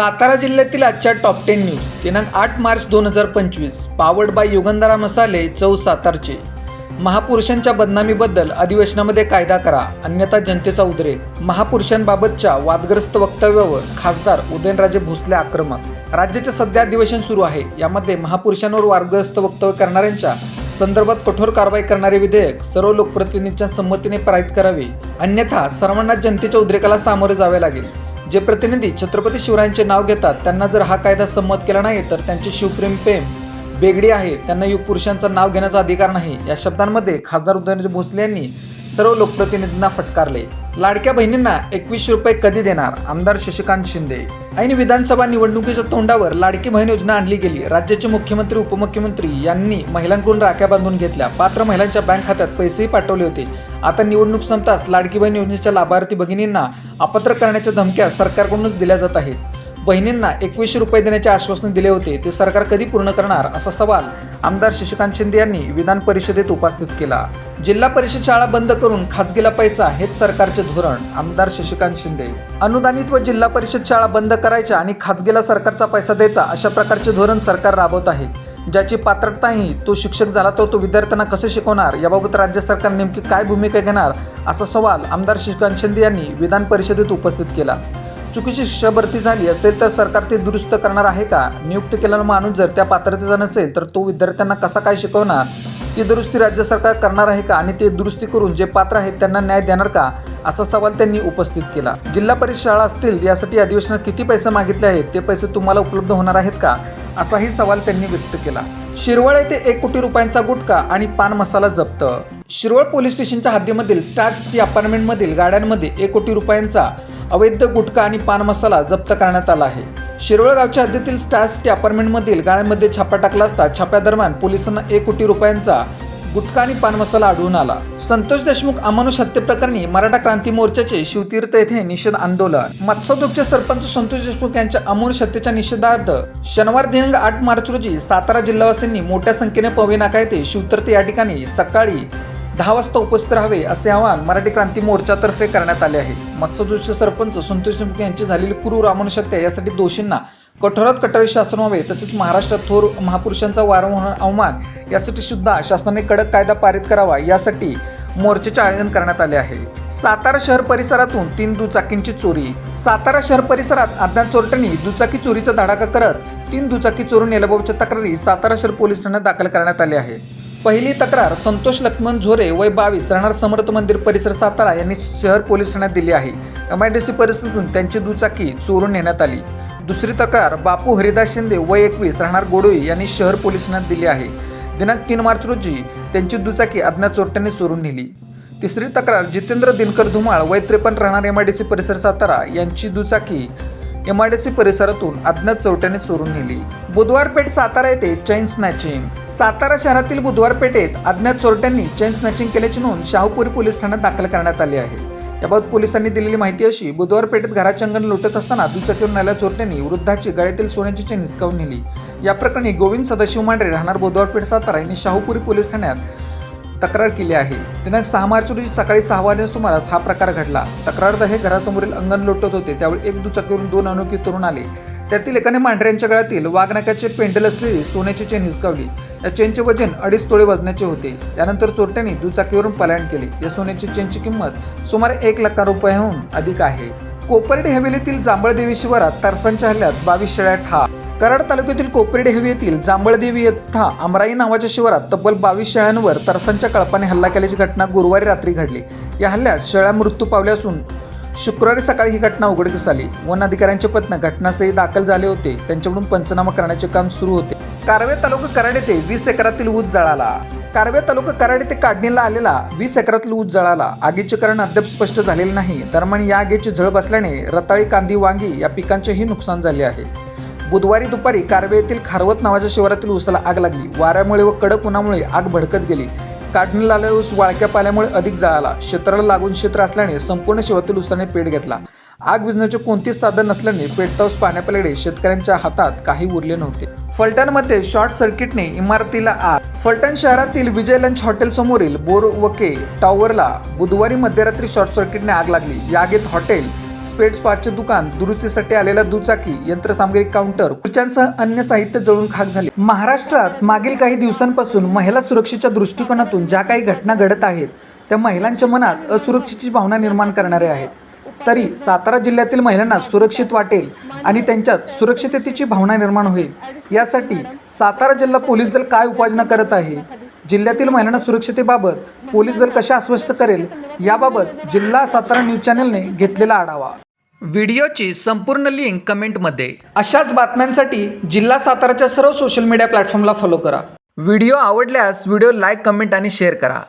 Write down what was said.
सातारा जिल्ह्यातील आजच्या top ten news दिनांक आठ मार्च दोन हजार पंचवीस पावड बाय युगंधरा मसाले चौ सातारचे. महापुरुषांच्या बदनामीबद्दल अधिवेशनामध्ये कायदा करा अन्यथा जनतेचा उद्रेक. महापुरुषांबाबतच्या वादग्रस्त वक्तव्यावर खासदार उदयनराजे भोसले आक्रमक. राज्याचे सध्या अधिवेशन सुरू आहे. यामध्ये महापुरुषांवर वादग्रस्त वक्तव्य करणाऱ्यांच्या संदर्भात कठोर कारवाई करणारे विधेयक सर्व लोकप्रतिनिधींच्या संमतीने पारित करावे. अन्यथा सर्वांना जनतेच्या उद्रेकाला सामोरे जावे लागेल. जे प्रतिनिधी छत्रपती शिवरायांचे नाव घेतात त्यांना जर हा कायदा संमत केला नाही तर त्यांचे शिवप्रेम प्रेम बेगडी आहे. त्यांना युग पुरुषांचं नाव घेण्याचा अधिकार नाही. या शब्दांमध्ये खासदार उदयनराजे भोसले यांनी सर्व लोकप्रतिनिधींना फटकारले. लाडक्या बहिणींना एकवीस रुपये कधी देणार? आमदार शशिकांत शिंदे. ऐन विधानसभा निवडणुकीच्या तोंडावर लाडकी बहीण योजना आणली गेली. राज्याचे मुख्यमंत्री उपमुख्यमंत्री यांनी महिलांकडून राख्या बांधून घेतल्या. पात्र महिलांच्या बँक खात्यात पैसेही पाठवले होते. आता निवडणूक संपताच लाडकी बहीण योजनेच्या लाभार्थी भगिनींना अपात्र करण्याच्या धमक्या सरकारकडूनच दिल्या जात आहेत. बहिणींना एकवीसशे रुपये देण्याचे आश्वासन दिले होते ते सरकार कधी पूर्ण करणार असा सवाल आमदार शशिकांत शिंदे यांनी विधान परिषदेत उपस्थित केला. जिल्हा परिषद शाळा बंद करून खाजगीला पैसा हेच सरकारचे धोरण आमदार शशिकांत शिंदे. अनुदानित व जिल्हा परिषद शाळा बंद करायच्या आणि खाजगीला सरकारचा पैसा द्यायचा अशा प्रकारचे धोरण सरकार राबवत आहे. ज्याची पात्रताही तो शिक्षक झाला तर तो विद्यार्थ्यांना कसे शिकवणार याबाबत राज्य सरकार नेमकी काय भूमिका घेणार असा सवाल आमदार शशिकांत शिंदे यांनी विधान परिषदेत उपस्थित केला. चुकीची शिष्यभरती झाली असेल तर सरकार ते दुरुस्त करणार आहे का? नियुक्त केलेला माणूस जर त्या पात्रतेचा नसेल तर तो विद्यार्थ्यांना कसा काय शिकवणार? ती दुरुस्ती राज्य सरकार करणार आहे का आणि ते दुरुस्ती करून जे पात्र आहेत त्यांना न्याय देणार का? असा सवाल त्यांनी उपस्थित केला. जिल्हा परिषद शाळा असतील यासाठी अधिवेशनात किती पैसे मागितले आहेत? ते पैसे तुम्हाला उपलब्ध होणार आहेत का? असाही सवाल त्यांनी व्यक्त केला. शिरवळ येथे एक कोटी रुपयांचा गुटखा आणि पान मसाला जप्त. शिरवळ पोलीस स्टेशनच्या हद्दीमधील स्टार सिटी अपार्टमेंटमधील गाड्यांमध्ये एक कोटी रुपयांचा अवैध गुटखा आणि पान मसाला जप्त करण्यात आला आहे. शिरवळ गावच्या हद्दीतील स्टार सिटी अपार्टमेंटमधील गाड्यांमध्ये छापा टाकला असता छाप्यादरम्यान पोलिसांना एक कोटी रुपयांचा गुटखा आणि पानमसाला आढळून आला. संतोष देशमुख अमानुष हत्येप्रकरणी मराठा क्रांती मोर्चाचे शिवतीर्थ येथे निषेध आंदोलन. मत्स्योद्योगचे सरपंच संतोष देशमुख यांच्या अमानुष हत्येच्या निषेधार्थ शनिवार दिनांक आठ मार्च रोजी सातारा जिल्हावासींनी मोठ्या संख्येने पवेनाका येथे शिवतीर्थ या ठिकाणी सकाळी दहा वाजता उपस्थित राहावे असे आवाहन मराठी क्रांती मोर्चातर्फे करण्यात आले आहे. मत्स्योद्योगचे सरपंच संतोष देशमुख यांची झालेली क्रूर अमानुष हत्या यासाठी दोषींना कठोरात कठोर शासन व्हावे तसेच महाराष्ट्रात थोर महापुरुषांचा वारंवार अवमान यासाठी सुद्धा शासनाने कडक कायदा पारित करावा यासाठी मोर्चाचे आयोजन करण्यात आले आहे. सातारा शहर परिसरातून तीन दुचाकींची चोरी सातारा शहर परिसरात अज्ञात चोरट्यांनी दुचाकी चोरीचा धडाका करत तीन दुचाकी चोरून नेल्याबाबतच्या तक्रारी सातारा शहर पोलीस ठाण्यात दाखल करण्यात आली आहे. पहिली तक्रार संतोष लक्ष्मण झोरे वय बावीस राहणार समर्थ मंदिर परिसर सातारा यांनी शहर पोलीस ठाण्यात दिली आहे. एम आय डी सी परिसरातून त्यांची दुचाकी चोरून नेण्यात आली. दुसरी तक्रार बापू हरिदास शिंदे वय एकवीस राहणार गोडोई यांनी शहर पोलीस ठाण्यात दिली आहे. दिनांक तीन मार्च रोजी त्यांची दुचाकी अज्ञात चोरट्यांनी चोरून नेली. तिसरी तक्रार जितेंद्र दिनकर धुमाळ वय त्रेपन्न राहणार एम आय डी सी परिसर सातारा यांची दुचाकी एम आय डी सी परिसरातून अज्ञात चोरट्याने चोरून नेली. बुधवार पेठ सातारा येथे चैन स्नॅचिंग. सातारा शहरातील बुधवार पेठेत अज्ञात चोरट्यांनी चैन स्नॅचिंग केल्याची नोंद शाहूपुरी पोलीस ठाण्यात दाखल करण्यात आली आहे. याबाबत पोलिसांनी दिलेली माहिती अशी बुधवार पेठेत घराचे अंगण लुटत असताना दुचाकीवरून आलेल्या चोरट्यांनी वृद्धाची गळ्यातील सोन्याची चेन हिसकावून नेली. या प्रकरणी गोविंद सदाशिव मांढरे राहणार बुधवार पेठ सातारा यांनी शाहूपुरी पोलीस ठाण्यात तक्रार केली आहे. दिनांक सहा मार्च रोजी सकाळी सहा वाजल्या सुमारास हा प्रकार घडला. तक्रारदार हे घरासमोरील अंगण लोटत होते. त्यावेळी एक दुचाकीवरून दोन अनोखी तरुण आले. त्यातील एकाने मांढऱ्यांच्या गळ्यातील वाघनाकाचे पेंडल असलेली सोन्याची चेन हिसकावली. या चेनचे वजन अडीच तोळे वजनाचे होते. त्यानंतर चोरट्यांनी दुचाकीवरून पलायन केले. या सोन्याची चेनची किंमत सुमारे एक लाख रुपयाहून अधिक आहे. कोपर्डे हवेलीतील जांभळदेवी शिवारात तरसांच्या हल्ल्यात बावीस शेळ्या ठार. कराड तालुक्यातील कोपर्डे हवी येथील जांभळदेवी येथा अमराई नावाच्या शिवारात तब्बल बावीस शेळ्यांवर तरसांच्या कळपाने हल्ला केल्याची घटना गुरुवारी रात्री घडली. या हल्ल्यात शेळ्या मृत्यू पावल्या असून शुक्रवारी सकाळी ही घटना उघडकीस आली. वन अधिकाऱ्यांचे पत्न घटनास्थळी दाखल झाले होते. त्यांच्याकडून पंचनामा करण्याचे काम सुरू होते. कारवे तालुका कराड येथे वीस एकरातील ऊस जळाला. कारवे तालुका कराड येथे काढणीला आलेला वीस एकरातील ऊस जळाला. आगीचे कारण अद्याप स्पष्ट झालेले नाही. दरम्यान या आगीची झळ बसल्याने रताळी कांदी वांगी या पिकांचेही नुकसान झाले आहे. बुधवारी दुपारी कारवे येथील खारवत नावाच्या शिवारातील ऊसाला आग लागली. वाऱ्यामुळे व कडक उन्हामुळे आग भडकत गेली. काढणीला आलेला ऊस वाळक्या पाल्यामुळे अधिक जळाला. क्षेत्राला लागून क्षेत्र असल्याने संपूर्ण शिवातील ऊसाने पेट घेतला. आग विझण्याचे कोणतेच साधन नसल्याने पेटताऊस पाण्यापलीकडे शेतकऱ्यांच्या हातात काही उरले नव्हते. फलटणमध्ये शॉर्ट सर्किटने इमारतीला आग. फलटण शहरातील विजय लंच हॉटेल समोरील बोरवके टॉवरला बुधवारी मध्यरात्री शॉर्ट सर्किटने आग लागली. या आगीत हॉटेल स्पेड पार्टचे दुकान दुरुस्तीसाठी आलेला दुचाकी यंत्रसामग्री काउंटर खुर्च्यांसह अन्य साहित्य जळून खाक झाले. महाराष्ट्रात मागील काही दिवसांपासून महिला सुरक्षेच्या दृष्टिकोनातून ज्या काही घटना घडत आहेत त्या महिलांच्या मनात असुरक्षेची भावना निर्माण करणारे आहेत. तरी सातारा जिल्ह्यातील महिलांना सुरक्षित वाटेल आणि त्यांच्यात सुरक्षिततेची भावना निर्माण होईल. यासाठी सातारा जिल्हा पोलीस दल काय उपाययोजना करत आहे? जिल्ह्यातील महिलांना सुरक्षितेबाबत पोलीस दल कशा आश्वस्त करेल? याबाबत जिल्हा सातारा न्यूज चॅनलने घेतलेला आढावा. व्हिडिओची संपूर्ण लिंक कमेंटमध्ये. अशाच बातम्यांसाठी जिल्हा साताराच्या सर्व सोशल मीडिया प्लॅटफॉर्मला फॉलो करा. व्हिडिओ आवडल्यास व्हिडिओ लाईक कमेंट आणि शेअर करा.